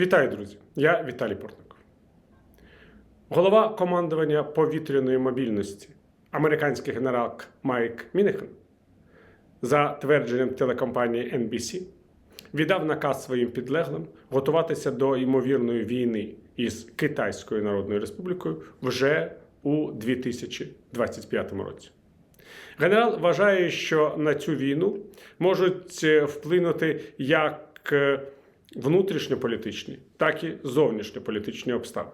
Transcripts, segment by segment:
Вітаю, друзі! Я Віталій Портников. Голова командування повітряної мобільності, американський генерал Майк Мінехен, за твердженням телекомпанії NBC, віддав наказ своїм підлеглим готуватися до ймовірної війни із Китайською Народною Республікою вже у 2025 році. Генерал вважає, що на цю війну можуть е, вплинути як е, внутрішньополітичні, так і зовнішньополітичні обставини.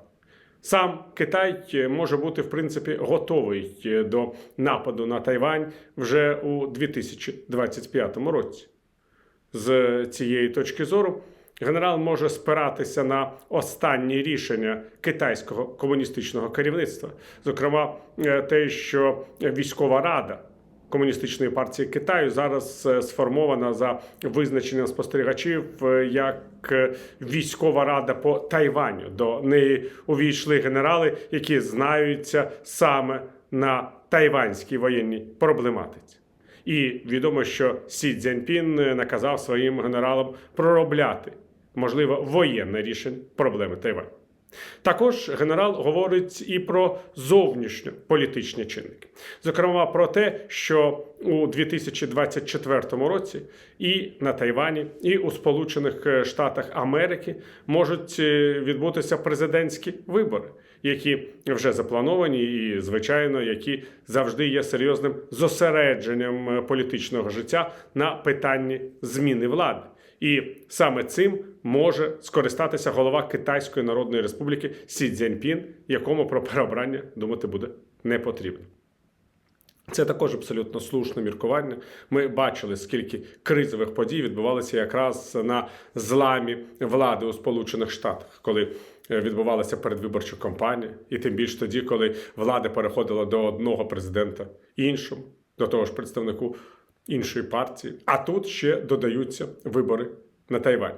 Сам Китай е, може бути в принципі готовий е, до нападу на Тайвань вже у 2025 році. З цієї точки зору генерал може спиратися на останні рішення китайського комуністичного керівництва, зокрема, е, те, що військова рада. Комуністичної партії Китаю зараз е, сформована за визначенням спостерігачів е, як е, військова рада по Тайваню. До неї увійшли генерали, які знаються саме на тайванській воєнній проблематиці. І відомо, що Сі Цзяньпін наказав своїм генералам проробляти можливо воєнне рішення проблеми Тайваню. Також генерал говорить і про зовнішньополітичні чинники, зокрема про те, що у 2024 році і на Тайвані, і у Сполучених Штатах Америки можуть е, відбутися президентські вибори, які вже заплановані, і звичайно, які завжди є серйозним зосередженням е, політичного життя на питанні зміни влади. І саме цим може скористатися голова Китайської Народної Республіки Сі Цзяньпін, якому про переобрання думати буде не потрібно. Це також абсолютно слушне міркування. Ми бачили, скільки кризових подій відбувалося якраз на зламі влади у Сполучених Штатах, коли е, відбувалася передвиборча кампанія, і тим більше тоді, коли влада переходила до одного президента іншому, до того ж представнику іншої партії. А тут ще додаються вибори на Тайвані.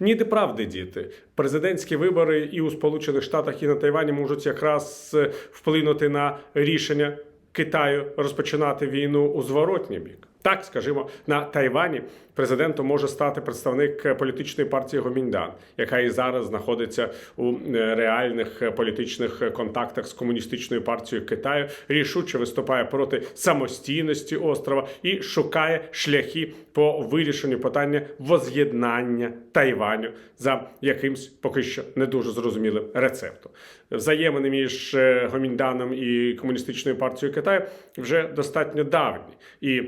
Ніде правди, діти. Президентські вибори і у Сполучених Штатах, і на Тайвані можуть якраз е, вплинути на рішення Китаю розпочинати війну у зворотній бік. Так, скажімо, на Тайвані президентом може стати представник політичної партії Гоміндан, яка і зараз знаходиться у е, реальних політичних контактах з комуністичною партією Китаю, рішуче виступає проти самостійності острова і шукає шляхи по вирішенню питання воз'єднання Тайваню за якимсь поки що не дуже зрозумілим рецептом. Взаємини між е, Гомінданом і комуністичною партією Китаю вже достатньо давні і.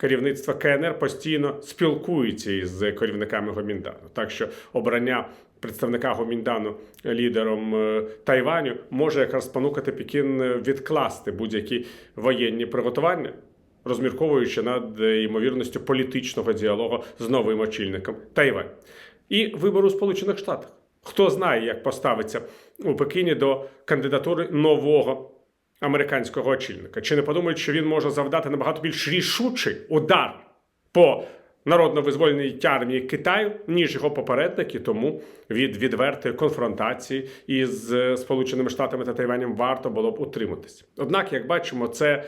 Керівництво КНР постійно спілкується із керівниками Гоміндану. Так що обрання представника Гоміндану лідером е, Тайваню може якраз спонукати Пекін відкласти будь-які воєнні приготування, розмірковуючи над е, ймовірністю політичного діалогу з новим очільником Тайвань. І вибору у Сполучених Штатах. Хто знає, як поставиться у Пекіні до кандидатури нового американського очільника. Чи не подумають, що він може завдати набагато більш рішучий удар по народно-визвольній армії Китаю, ніж його попередники, тому від відвертої конфронтації із е, Сполученими Штатами та Тайванем варто було б утриматися. Однак, як бачимо, це.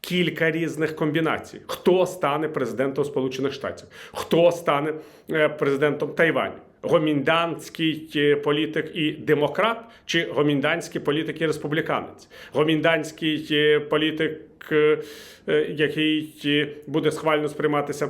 Кілька різних комбінацій. Хто стане президентом Сполучених Штатів? Хто стане е, президентом Тайваню? Гомінданський е, політик і демократ, чи гомінданський політик і республіканець? Гомінданський е, політик, який буде схвально сприйматися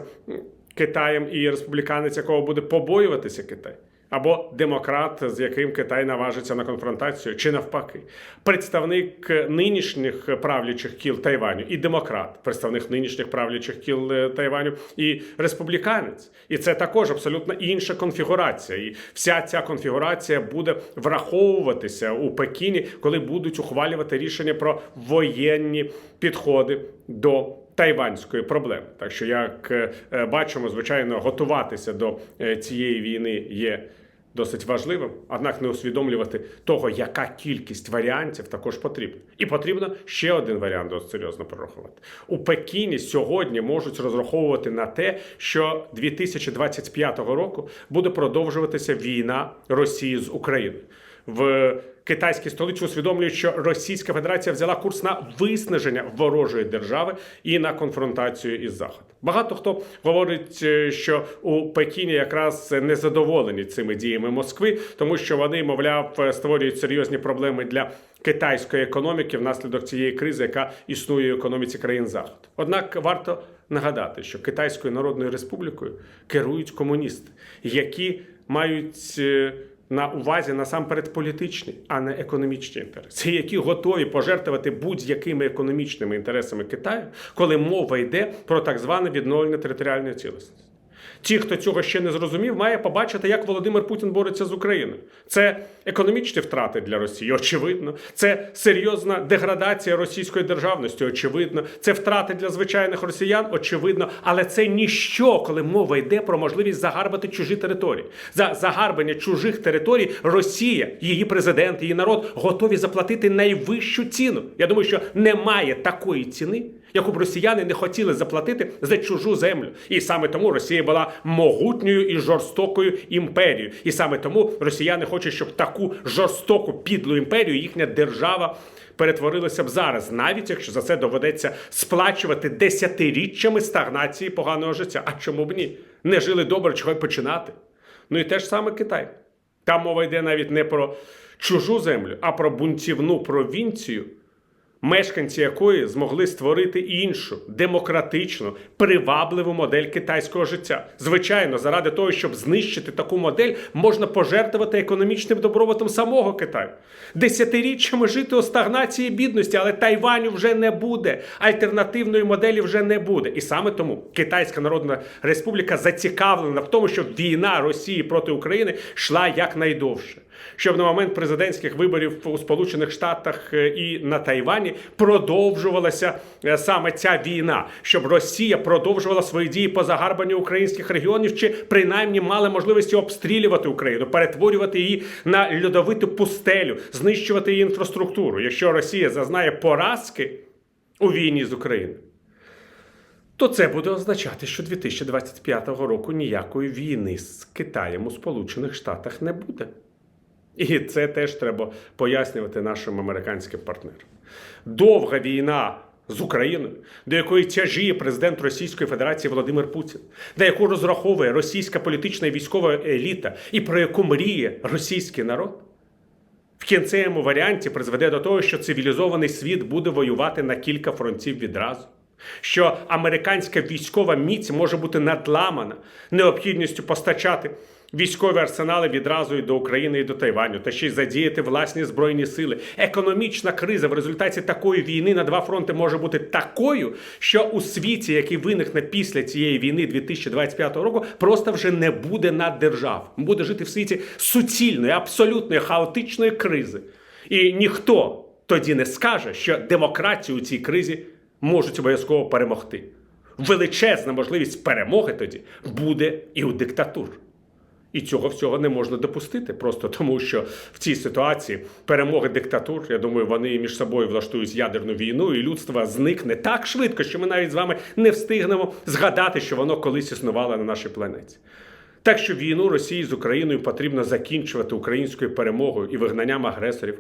Китаєм, і республіканець, якого буде побоюватися Китай. Або демократ, з яким Китай наважиться на конфронтацію, чи навпаки, представник нинішніх правлячих кіл Тайваню і демократ, представник нинішніх правлячих кіл е, Тайваню і республіканець. І це також абсолютно інша конфігурація. І вся ця конфігурація буде враховуватися у Пекіні, коли будуть ухвалювати рішення про воєнні підходи до. Тайванської проблеми, так що, як е, бачимо, звичайно, готуватися до е, цієї війни є досить важливим, однак не усвідомлювати того, яка кількість варіантів також потрібна. І потрібно ще один варіант досить серйозно прорахувати. У Пекіні сьогодні можуть розраховувати на те, що 2025 року буде продовжуватися війна Росії з Україною. В китайській столиці усвідомлюють, що Російська Федерація взяла курс на виснаження ворожої держави і на конфронтацію із Заходом. Багато хто говорить, е, що у Пекіні якраз не задоволені цими діями Москви, тому що вони, мовляв, створюють серйозні проблеми для китайської економіки внаслідок цієї кризи, яка існує в економіці країн Заходу. Однак варто нагадати, що Китайською Народною Республікою керують комуністи, які мають е, на увазі насамперед політичні, а не економічні інтереси, які готові пожертвувати будь-якими економічними інтересами Китаю, коли мова йде про так зване відновлення територіальної цілісності. Ті, хто цього ще не зрозумів, має побачити, як Володимир Путін бореться з Україною. Це економічні втрати для Росії, очевидно. Це серйозна деградація російської державності, очевидно. Це втрати для звичайних росіян, очевидно. Але це ніщо, коли мова йде про можливість загарбати чужі території. За загарбання чужих територій Росія, її президент, її народ готові заплатити найвищу ціну. Я думаю, що немає такої ціни яку б росіяни не хотіли заплатити за чужу землю. І саме тому Росія була могутньою і жорстокою імперією. І саме тому росіяни хочуть, щоб таку жорстоку підлу імперію їхня держава. Перетворилася б зараз, навіть якщо за це доведеться сплачувати десятиріччями стагнації поганого життя. А чому б ні? Не жили добре, чого й починати. Ну і те ж саме Китай. Там мова йде навіть не про чужу землю, а про бунтівну провінцію, мешканці якої змогли створити іншу демократичну, привабливу модель китайського життя. Звичайно, заради того, щоб знищити таку модель, можна пожертвувати економічним добробутом самого Китаю. Десятиріччями жити у стагнації бідності, але Тайваню вже не буде. Альтернативної моделі вже не буде. І саме тому Китайська Народна Республіка зацікавлена в тому, щоб війна Росії проти України йшла якнайдовше щоб на момент президентських виборів у Сполучених Штатах е, і на Тайвані продовжувалася е, саме ця війна, щоб Росія продовжувала свої дії по загарбанню українських регіонів, чи принаймні мали можливості обстрілювати Україну, перетворювати її на льодовиту пустелю, знищувати її інфраструктуру. Якщо Росія зазнає поразки у війні з Україною. То це буде означати, що 2025 року ніякої війни з Китаєм у Сполучених Штатах не буде. І це теж треба пояснювати нашим американським партнерам. Довга війна з Україною, до якої тяжіє президент Російської Федерації Володимир Путін, на яку розраховує російська політична і військова еліта, і про яку мріє російський народ. В кінцевому варіанті призведе до того, що цивілізований світ буде воювати на кілька фронтів відразу. Що американська військова міць може бути надламана необхідністю постачати військові арсенали відразу і до України і до Тайваню, та ще й задіяти власні збройні сили. Економічна криза в результаті такої війни на два фронти може бути такою, що у світі, який виникне після цієї війни 2025 року, просто вже не буде наддержав. Буде жити в світі суцільної, абсолютної хаотичної кризи. І ніхто тоді не скаже, що демократію у цій кризі можуть обов'язково перемогти. Величезна можливість перемоги тоді буде і у диктатур. І цього всього не можна допустити, просто тому що в цій ситуації перемоги диктатур, я думаю, вони між собою влаштують ядерну війну, і людство зникне так швидко, що ми навіть з вами не встигнемо згадати, що воно колись існувало на нашій планеті. Так що війну Росії з Україною потрібно закінчувати українською перемогою і вигнанням агресорів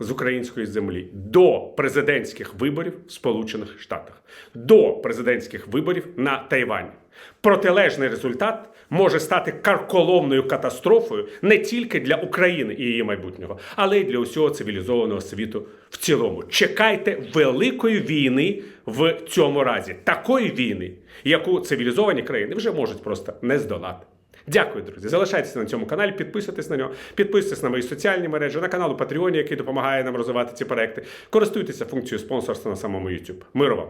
з української землі до президентських виборів в Сполучених Штатах, до президентських виборів на Тайвані. Протилежний результат може стати карколомною катастрофою не тільки для України і її майбутнього, але й для усього цивілізованого світу в цілому. Чекайте великої війни в цьому разі, такої війни, яку цивілізовані країни вже можуть просто не здолати. Дякую, друзі. Залишайтеся на цьому каналі, підписуйтесь на нього, підписуйтесь на мої соціальні мережі, на канал у Patreon, який допомагає нам розвивати ці проекти. Користуйтеся функцією спонсорства на самому YouTube. Миру вам!